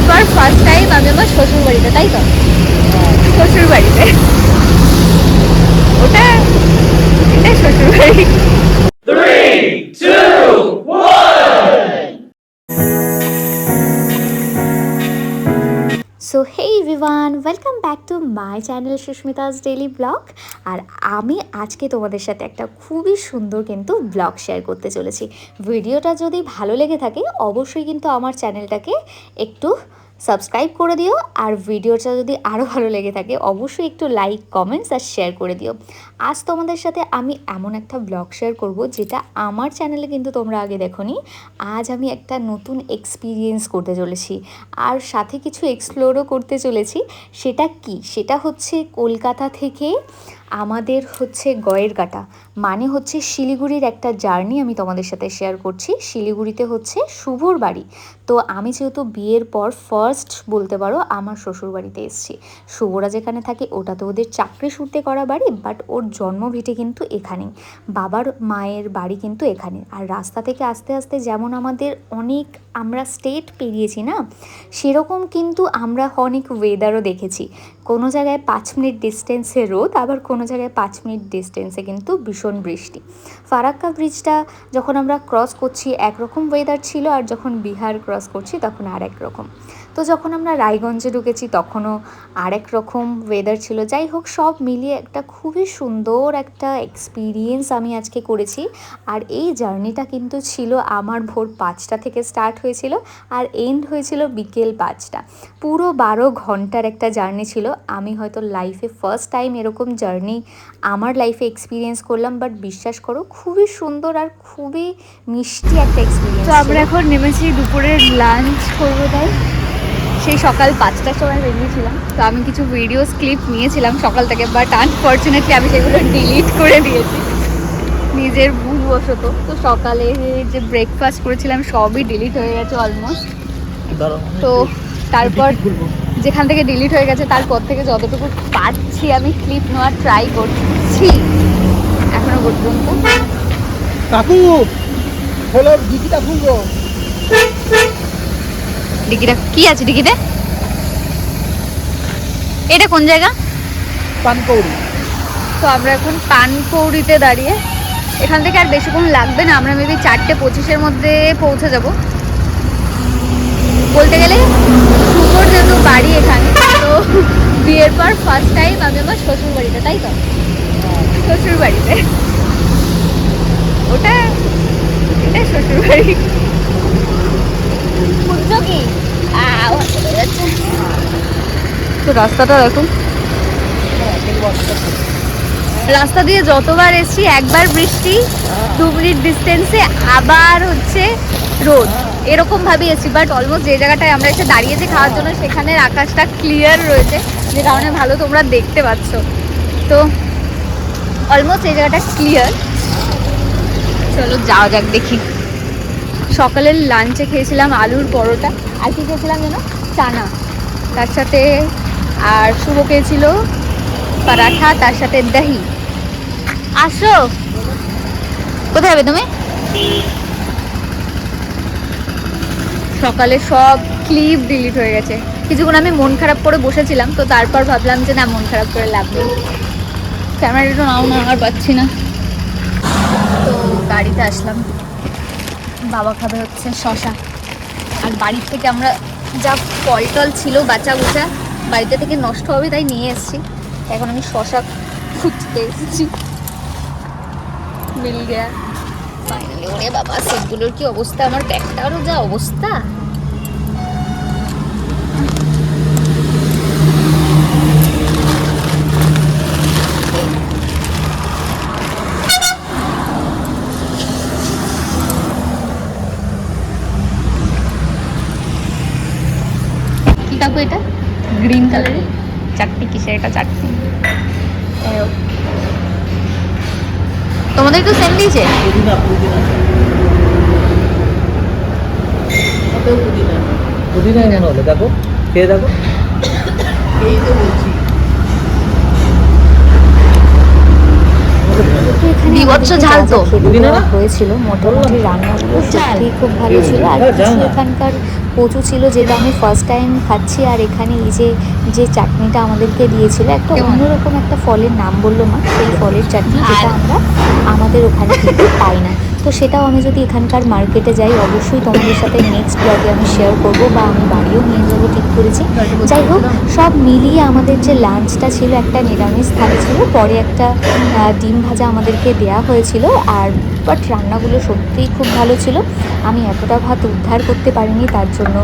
বিয়ের first time আমি আমার শ্বশুর বাড়িতে তাই তো? শ্বশুর বাড়িতে ওটা, এটা শ্বশুর বাড়ি so hey everyone welcome back to my channel Susmita's daily vlog আর আমি আজকে তোমাদের সাথে একটা খুবই সুন্দর কিন্তু ব্লগ শেয়ার করতে চলেছি। ভিডিওটা যদি ভালো লেগে থাকে, অবশ্যই কিন্তু আমার চ্যানেলটাকে একটু সাবস্ক্রাইব করে দিও আর ভিডিওটা যদি আরও ভালো লেগে থাকে, অবশ্যই একটু লাইক, কমেন্টস আর শেয়ার করে দিও। আজ তোমাদের সাথে আমি এমন একটা ব্লগ শেয়ার করব যেটা আমার চ্যানেলে কিন্তু তোমরা আগে দেখোনি। আজ আমি একটা নতুন এক্সপিরিয়েন্স করতে চলেছি আর সাথে কিছু এক্সপ্লোরও করতে চলেছি। সেটা কি? সেটা হচ্ছে কলকাতা থেকে আমাদের হচ্ছে গয়ের কাটা মানে হচ্ছে শিলিগুড়ির একটা জার্নি আমি তোমাদের সাথে শেয়ার করছি। শিলিগুড়িতে হচ্ছে শুভর বাড়ি। তো আমি যেহেতু বিয়ের পর ফার্স্ট বলতে পারো আমার শ্বশুর বাড়িতে এসেছি। শুভরা যেখানে থাকে ওটা তো ওদের চাকরি সূত্রে করা বাড়ি বাট ওর জন্মভিটে কিন্তু এখানেই। বাবার মায়ের বাড়ি কিন্তু এখানে। আর রাস্তা থেকে আস্তে আস্তে যেমন আমাদের অনেক আমরা স্টেট পেরিয়েছি না, সেরকম কিন্তু আমরা অনেক ওয়েদারও দেখেছি। কোনো জায়গায় পাঁচ মিনিট ডিস্টেন্সে রোদ, আবার কোনো জায়গায় পাঁচ মিনিট ডিস্টেন্সে কিন্তু ভীষণ বৃষ্টি। ফারাক্কা ব্রিজটা যখন আমরা ক্রস করছি, একরকম ওয়েদার ছিল, আর যখন বিহার ক্রস করছি, তখন আর এক রকম তো যখন আমরা রায়গঞ্জে ঢুকেছি তখনও আরেক রকম ওয়েদার ছিল। যাই হোক সব মিলিয়ে একটা খুবই সুন্দর একটা এক্সপিরিয়েন্স আমি আজকে করেছি। আর এই জার্নিটা কিন্তু ছিল আমার ভোর পাঁচটা থেকে স্টার্ট হয়েছিল আর এন্ড হয়েছিল বিকেল পাঁচটা। পুরো বারো ঘণ্টার একটা জার্নি ছিল। আমি হয়তো লাইফে ফার্স্ট টাইম এরকম জার্নি আমার লাইফে এক্সপিরিয়েন্স করলাম বাট বিশ্বাস করো খুবই সুন্দর আর খুবই মিষ্টি একটা এক্সপিরিয়েন্স তো আমরা এখন নেমেছি দুপুরের লাঞ্চ করব তাই? সেই সকাল পাঁচটার সময় বেরিয়েছিলাম। তো আমি কিছু ভিডিওস ক্লিপ নিয়েছিলাম সকাল থেকে বাট আনফর্চুনেটলি আমি সেগুলো ডিলিট করে দিয়েছি। নিজের ভুলবশত। তো সকালে যে ব্রেকফাস্ট করেছিলাম সবই ডিলিট হয়ে গেছে অলমোস্ট তো তারপর যেখান থেকে ডিলিট হয়ে গেছে তারপর থেকে যতটুকু পাচ্ছি আমি ক্লিপ নেওয়ার ট্রাই করছি। এখনও পর্যন্ত। কাকু হলো ডিকিটা খুলবো ডিকিটা কি আছে ডিকিতে এটা কোন জায়গা? পানকৌড়ি তো আমরা এখন পানকৌড়িতে দাঁড়িয়ে এখান থেকে আর বেশিক্ষণ লাগবে না আমরা মেবি চারটে পঁচিশের মধ্যে পৌঁছে যাব। বলতে গেলে শুভর যেহেতু বাড়ি এখানে তো বিয়ের পর ফার্স্ট টাইম আমি আমার শ্বশুর বাড়িতে তাই তো? শ্বশুর বাড়িতে। ওটা এটা শ্বশুর বাড়ি শুনছো কি আহ, আচ্ছা। তো রাস্তাটা দেখুন। রাস্তা দিয়ে যতবার এসছি, একবার বৃষ্টি, দু মিনিট ডিস্টেন্সে আবার হচ্ছে রোদ। এরকম ভাবে এসছি বাট অলমোস্ট যে জায়গাটায় আমরা এসে দাঁড়িয়েছি খাওয়ার জন্য, সেখানের আকাশটা ক্লিয়ার রয়েছে। যে কারণে ভালো তোমরা দেখতে পাচ্ছ। তো অলমোস্ট এই জায়গাটা ক্লিয়ার চলো যাওয়া যাক, দেখি। সকালের লাঞ্চে খেয়েছিলাম আলুর পরোটা। আর কি খেয়েছিলাম যেন? চানা। তার সাথে আর শুভ খেয়েছিল পরাঠা তার সাথে দহি। আসো। কোথায় যাবে তুমি? সকালে সব ক্লিপ ডিলিট হয়ে গেছে। কিছুক্ষণ আমি মন খারাপ করে বসেছিলাম তো তারপর ভাবলাম যে না মন খারাপ করে লাভ নেই। ক্যামেরাটা নাও না আর পাচ্ছি না। তো গাড়িতে আসলাম। বাবা খাবে হচ্ছে শশা। আর বাড়ির থেকে আমরা যা ফল টল ছিল বাচ্চা বুচা বাড়িতে থেকে নষ্ট হবে তাই নিয়ে এসেছি। এখন আমি শশা খুঁজতে এসেছি। মিল গেয়া। ওরে বাবা, সেগুলোর কি অবস্থা? আমার ব্যাগটারও যা অবস্থা কি কাকু এটা গ্রিন কালারের। চাটনি কিসের? এটা চাটনি তোমাদের তো সেম দিয়েছে? পুদিনা কেন হলো? দেখো খেয়ে দেখো। এই তো বলছি বিভৎস ঝাল তো। হয়েছিল মোটামুটি রান্নাগুলো সত্যি খুব ভালো ছিল। আর হ্যাঁ। এখানকার কচু ছিল যেটা আমি ফার্স্ট টাইম খাচ্ছি আর এখানে এই যে যে চাটনিটা আমাদেরকে দিয়েছিল একটা অন্যরকম একটা ফলের নাম বলল মা সেই ফলের চাটনি যেটা আমরা আমাদের ওখানে কিন্তু পাই না। তো সেটাও আমি যদি এখানকার মার্কেটে যাই, অবশ্যই তোমাদের সাথে নেক্সট ব্লগে আমি শেয়ার করব বা আমি বাড়িও নিয়ে যাব ঠিক করেছি। যাই হোক, সব মিলিয়ে আমাদের যে লাঞ্চটা ছিল একটা নিরামিষ থালি ছিল, পরে একটা ডিম ভাজা আমাদেরকে দেয়া হয়েছিল, আর বাট রান্নাগুলো সত্যিই খুব ভালো ছিল। আমি এতটা ভাত উদ্ধার করতে পারিনি, তার জন্য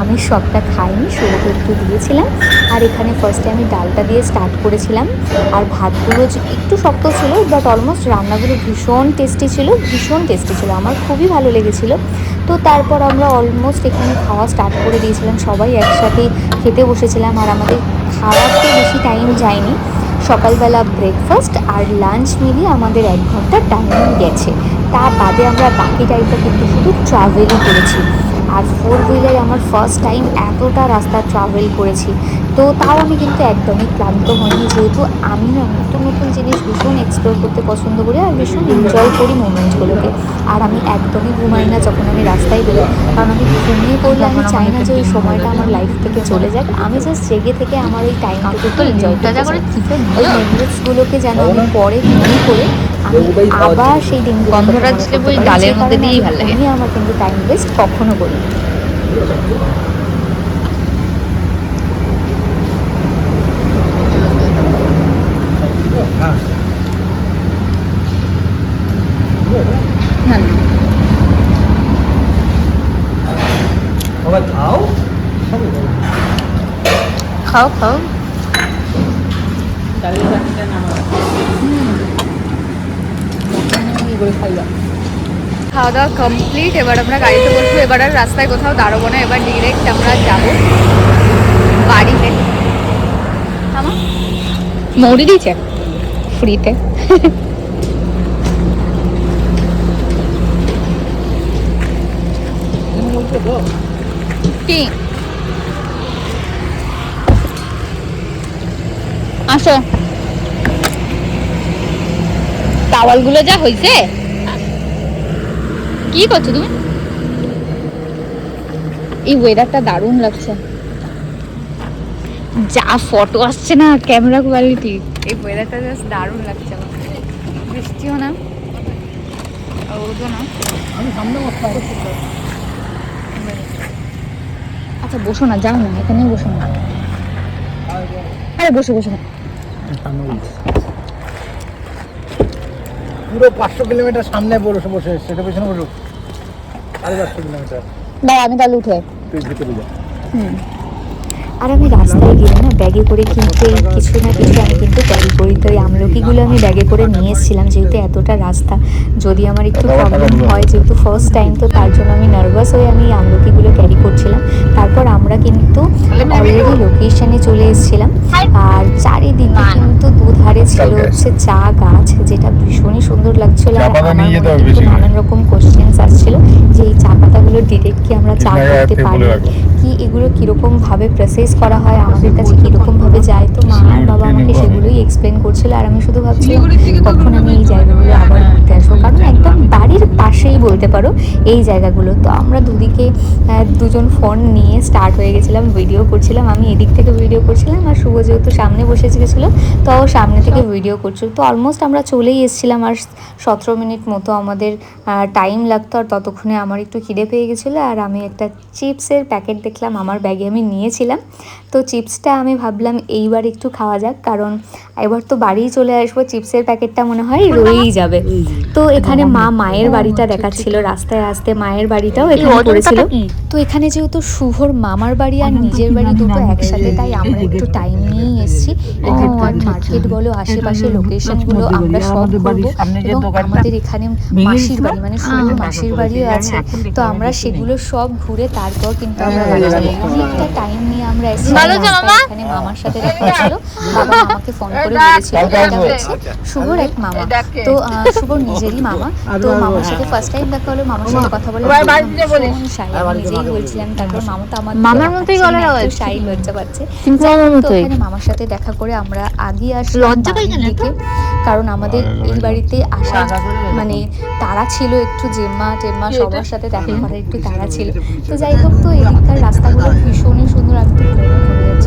আমি সবটা খাইনি, শুরুতে একটু দিয়েছিলাম, আর এখানে ফার্স্টে আমি ডালটা দিয়ে স্টার্ট করেছিলাম। আর ভাতগুলো একটু শক্ত ছিল বাট অলমোস্ট রান্নাগুলো ভীষণ টেস্টি ছিল, ভীষণ টেস্টি ছিল, আমার খুবই ভালো লেগেছিল। তো তারপর আমরা অলমোস্ট এখানে খাওয়া স্টার্ট করে দিয়েছিলাম, সবাই একসাথে খেতে বসেছিলাম আর আমাদের খাওয়াতে বেশি টাইম যায়নি। সকালবেলা ব্রেকফাস্ট আর লাঞ্চ মিলিয়ে আমাদের এক ঘণ্টা টাইম গেছে। তা বাদে আমরা বাকি টাইমটা কিন্তু শুধু ট্রাভেলই করেছি। আর ফোর হুইলারে আমার ফার্স্ট টাইম এতটা রাস্তা ট্রাভেল করেছি। তো তাও আমি কিন্তু একদমই ক্লান্ত হইনি যেহেতু আমি না নতুন নতুন জিনিস ভীষণ এক্সপ্লোর করতে পছন্দ করি আর ভীষণ এনজয় করি মোমেন্টসগুলোকে আর আমি একদমই ঘুমাই না যখন আমি রাস্তায় বেরোই কারণ আমি ঘুমিয়ে পড়লে আমি চাই না যে ওই সময়টা আমার লাইফ থেকে চলে যাক। আমি জাস্ট জেগে থেকে আমার ওই টাইমটুকু একটু এনজয় করতে চাই। ওই মেমোরিজগুলোকে যেন আমি পরে মনে করে আমি আবার সেই দিনগুলো গন্ধটা ছিল ডালের মধ্যে দিয়েই ভালো লাগে। আমি আমার কিন্তু টাইম ওয়েস্ট কখনো করি খাও খাও। খাওয়া দাওয়া কমপ্লিট এবার আমরা গাড়িতে বসবো। এবার আর রাস্তায় কোথাও দাঁড়াবো না এবার ডিরেক্ট আমরা যাব। বাড়িতে। আমার মৌরি দিয়েছে? ফ্রিতে কি? আসো। টাওয়ালগুলো যা হয়েছে কি করছ তুমি? এই ওয়েদারটা দারুণ লাগছে। যা ফটো আসছে না ক্যামেরা কোয়ালিটি এই ওয়েদারটা জাস্ট দারুণ লাগছে বৃষ্টিও না রোদও না। আচ্ছা বসো না, যাও না, এখানেই বসো না। আরে, বসো বসো না। পুরো পাঁচশো কিলোমিটার সামনে বসে বসে সেটা পেছনে বসুক। সাড়ে চারশো কিলোমিটার। দাঁড়া আমি তাহলে উঠে। তুই ভিতরে যা। হুম। আর আমি রাস্তায় গেলে না ব্যাগে করে কিন্তু কিছু না কিছু আমি কিন্তু ক্যারি করি। তো এই আমলকিগুলো আমি ব্যাগে করে নিয়ে এসেছিলাম যেহেতু এতটা রাস্তা। যদি আমার একটু প্রবলেম হয় যেহেতু ফার্স্ট টাইম তো তার জন্য আমি নার্ভাস হয়ে আমি এই আমলকিগুলো ক্যারি করছিলাম। কিন্তু অলরেডি লোকেশনে চলে এসেছিলাম। আর চারিদিকে কিন্তু দুধারে ছিল হচ্ছে চা গাছ যেটা ভীষণই সুন্দর লাগছিল। আর। নানান রকম কোশ্চেন্স আসছিল যে এই চা পাতাগুলো ডিরেক্ট কি আমরা চা করতে পারি। কি এগুলো কীরকম ভাবে প্রসেস করা হয়, আমাদের কাছে কীরকম ভাবে যায়, তো মা আর বাবা আমাকে সেগুলোই এক্সপ্লেন করছিল, আর আমি শুধু ভাবছিলাম কখন আমি এই জায়গাগুলো আবার ঘুরতে আসব, কারণ একদম বাড়ির পাশেই বলতে পারো এই জায়গাগুলো। তো আমরা দুদিকে দুজন ফোন নিয়ে স্টার্ট হয়ে গেছিলাম ভিডিও করছিলাম, আমি এদিক থেকে ভিডিও করছিলাম, আর শুভ যেহেতু সামনে বসে গেছিল, তো সামনে থেকে ভিডিও করছিল। তো অলমোস্ট আমরা চলেই এসেছিলাম, আর সতেরো মিনিট মতো আমাদের টাইম লাগতো, আর ততক্ষণে আমার একটু খিদে পেয়ে গেছিল, আর আমি একটা চিপসের প্যাকেট দেখলাম আমার ব্যাগে আমি নিয়েছিলাম। তো চিপসটা আমি ভাবলাম এইবার একটু খাওয়া যাক কারণ এবার তো বাড়িই চলে আসব চিপসের প্যাকেটটা মনে হয় রয়েই যাবে। তো এখানে মা মায়ের বাড়িটা দেখাচ্ছিল রাস্তায় আসতে মায়ের বাড়িটাও এখানে পড়েছিল। তো এখানে যেহেতু শুভর মামার বাড়ি আর নিজের বাড়ি দুটো একসাথে তাই আমরা একটু টাইম নিয়েই এসেছি। এখানকার মার্কেট বলো আশেপাশে লোকেশনগুলো আমরা সব ঘুরবো এবং আমাদের এখানে মাসির বাড়ি মানে শুভর মাসির বাড়িও আছে। তো আমরা সেগুলো সব ঘুরে তারপর কিন্তু আমরা বাড়ি যাব অনেকটা টাইম নিয়ে আমরা এসেছি। ভালো তো মামা? এখানে মামার সাথে দেখা হয়েছিল। বাবা মামাকে ফোন করে বলেছিল এটা হচ্ছে শুভর এক মামা। তো শুভর নিজেরই মামা। তো মামার সাথে ফার্স্ট টাইম দেখা হলো মামার সাথে কথা বলে নিজেই বলছিলাম তারপর মামা তো আমার মামার মতোই আওয়াজ। সাই লজ্জা পাচ্ছে। কিন্তু আমার মতোই। মামার সাথে দেখা করে আমরা আগে আসলাম লজ্জা পাই কেন কারণ আমাদের এই বাড়িতে আসা গেলে। মানে তারা ছিল একটু জেম্মা টেম্মা সবার সাথে দেখা করার একটু তারা ছিল। তো যাই হোক তো এদিককার রাস্তাগুলো ভীষণই সুন্দর। আমি তো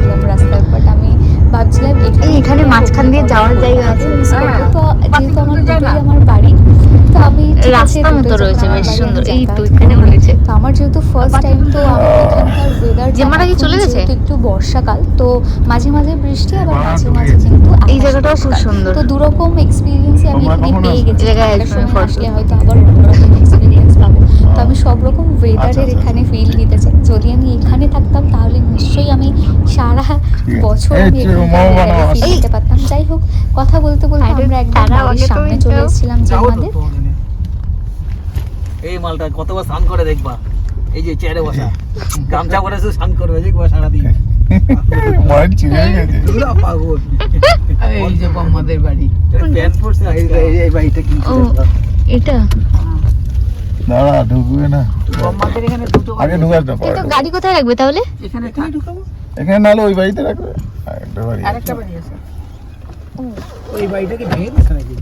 ঘুরে ঘুরে যাচ্ছিলাম রাস্তার বাট আমি ভাবছিলাম এখানে মাঝখান দিয়ে যাওয়ার জায়গা আছে। তো যেহেতু আমার দুটোই আমার বাড়ি তো আমি রাস্তা মতো রয়েছে, বেশ সুন্দর। এই তো এখানে। রয়েছে। তো আমার যেহেতু ফার্স্ট টাইম তো আমার এখানকার ওয়েদার জেম্মাটা কি চলে গেছে? একটু বর্ষাকাল তো মাঝে মাঝে বৃষ্টি আবার মাঝে মাঝে কিন্তু এই জায়গাটাও খুব সুন্দর। তো দুরকম এক্সপিরিয়েন্সই আমি এখানে পেয়ে গেছি জায়গায় সময় আসলে হয়তো আবার অন্যরকম এক্সপিরিয়েন্স পাবো তো আমি সব রকম আচ্ছা, ওয়েদারের আচ্ছা। এখানে ফিল নিতে চাই যদি আমি এখানে থাকতাম তাহলে নিশ্চয়ই আমি সারা বছর আমি পারতাম। যাই হোক কথা বলতে বলতে আমরা একদম বাড়ির সামনে চলে এসেছিলাম যে আমাদের। এই মালটা কতবার স্নান করে দেখবা? এই যে চেয়ারে বসা। গামছা শুধু স্নান করবে দেখবা সারাদিন। পুরা এটা দাঁড়া ঢুকবে না। আগে পরে। কিন্তু গাড়ি কোথায় রাখবে তাহলে? এখানে থাক। এখানে নাহলে ওই বাড়িতে রাখবে। আরেকটা বাড়ি আছে। আরেকটা বাড়ি আছে। ওই বাড়িটাকে ভেঙে নাকি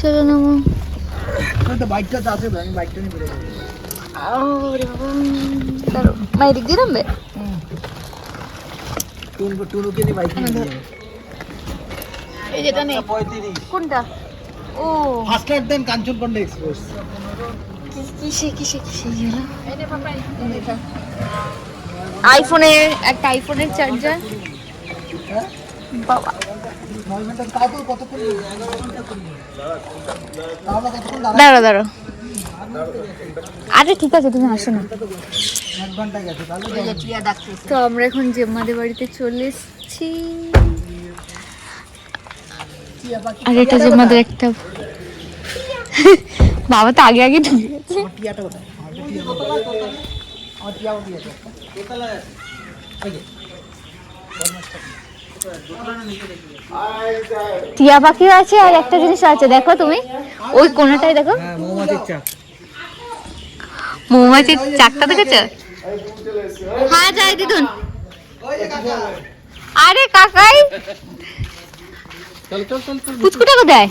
চলো না মা। তো বাইকটা তো আছে আমি বাইকটা নিয়ে বেরোবো ওরে বাবা। দাঁড়াও, মা এদিক দিয়ে নামবে? টুনু টুনুকে নিয়ে বাইক নিয়ে এই যেটা নেই পঁয়ত্রিশ। কোনটা? ও। ফার্স্ট দেন কাঞ্চনকন্ডা এক্সপ্রেস কিসে কিসে কিসে? গেল আইফোনের, একটা আইফোনের চার্জার বাবা। দাঁড়ো দাঁড়ো আরে, ঠিক আছে, তুমি আসো না। তো আমরা এখন জেম্মাদের বাড়িতে চলে এসেছি। আর এটা জেম্মাদের একটা বাবা তো আগে আগে ঢুকে গেছে। টিয়াটা কোথায় আমার টিয়া কোথায় আমার টিয়াও টিয়া পাখিও আছে আর একটা জিনিস আছে দেখো তুমি। ওই কোনাটায় দেখো। হ্যাঁ মৌমাছির চাক। মৌমাছির চাকটা দেখেছ? হ্যাঁ যাই দিদুন। আরে কাকাই। চল চল চল চল। পুচকুটা কোথায়?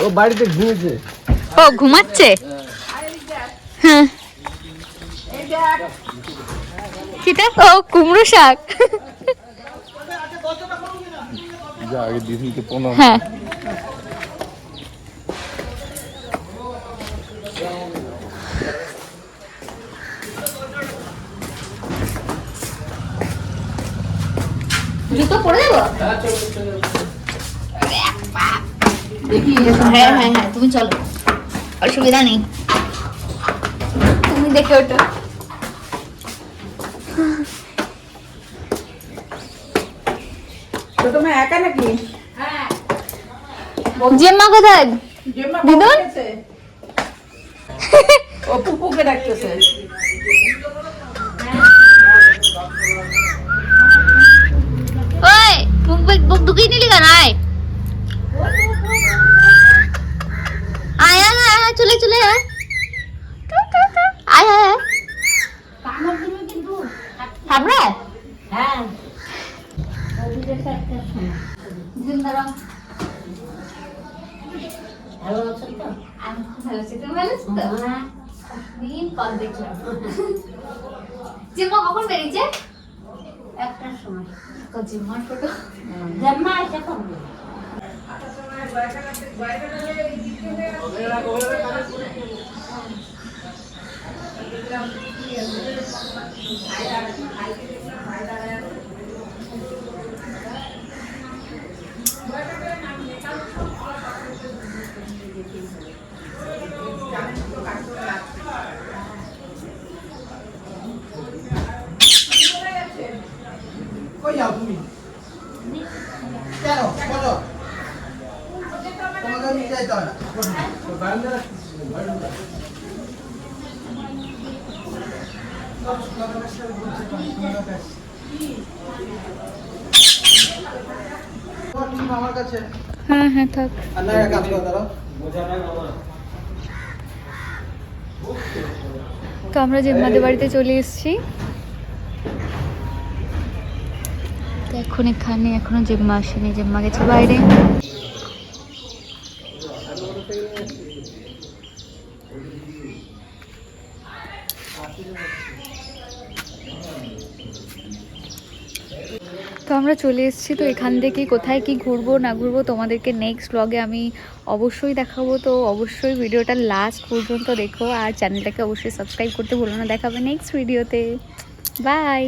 ও বাড়িতে ঘুমিয়েছে। ও ঘুমাচ্ছে? হ্যাঁ। কিটা ও কুমড়ো শাক। হ্যাঁ। জুতো পরে দেবো হ্যাঁ হ্যাঁ হ্যাঁ তুমি চলো। অসুবিধা নেই। তুমি দেখে ওঠো তো তুমি একা নাকি? জেম্মা কোথায়? জেম্মা দিদুন? ও পুপুকে ডাকতেছে। ওই মুখ বেক- মুখ ঢুকিয়ে নিলি কেন? আয়। আয় আয় চলে চলে আয়। আয় আয় আয়। হ্যাঁ। ভালো আছো তো আমি ভালো আছি তুমি ভালো আছো তো দিন পর দেখলাম জিম্মা কখন বেরিয়েছে একটার সময় জিম্মার ফটো জিম্মা এটা কখন কই আমার কাছে? হ্যাঁ হ্যাঁ থাক। না কাজ করো তো আমরা জেম্মাদের বাড়িতে চলে এসেছি। এখন এখানে এখনও জেম্মা আসেনি জেম্মা গেছে বাইরে। তো আমরা চলে এসেছি, তো এখান থেকে কোথায় কি ঘুরবো, না ঘুরবো তোমাদেরকে নেক্সট ব্লগে আমি অবশ্যই দেখাবো। তো অবশ্যই ভিডিওটা লাস্ট পর্যন্ত দেখো আর চ্যানেলটাকে অবশ্যই সাবস্ক্রাইব করতে ভুলো না। দেখাবে নেক্সট ভিডিওতে বাই